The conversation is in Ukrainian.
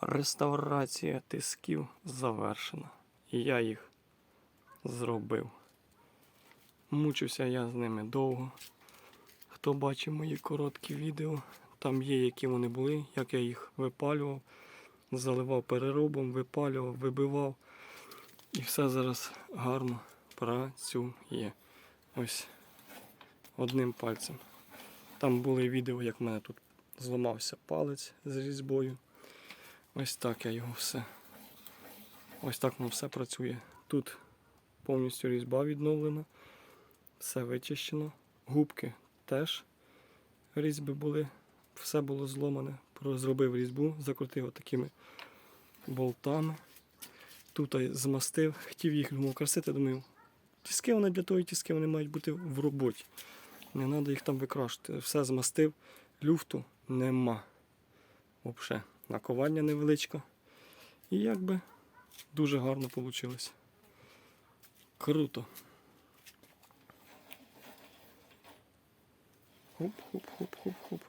Реставрація тисків завершена. Я їх зробив. Мучився я з ними довго. Хто бачив мої короткі відео, там є, які вони були, як я їх випалював, заливав переробом, випалював, вибивав. І все зараз гарно працює. Ось одним пальцем. Там були відео, як в мене тут зламався палець з різьбою. Ось так я його все. Ось так воно все працює. Тут повністю різьба відновлена, все вичищено. Губки теж різьби були, все було зломане. Про- Зробив різьбу, закрутив такими болтами. Тут я змастив, хотів їх думав, красити, думаю, тіски вони для того, тіски вони мають бути в роботі. Не треба їх там викрашувати. Все змастив, люфту нема. Взагалі, наковальня невеличка. І якби дуже гарно вийшло. Круто. Хоп-хоп-хоп-хоп-хоп.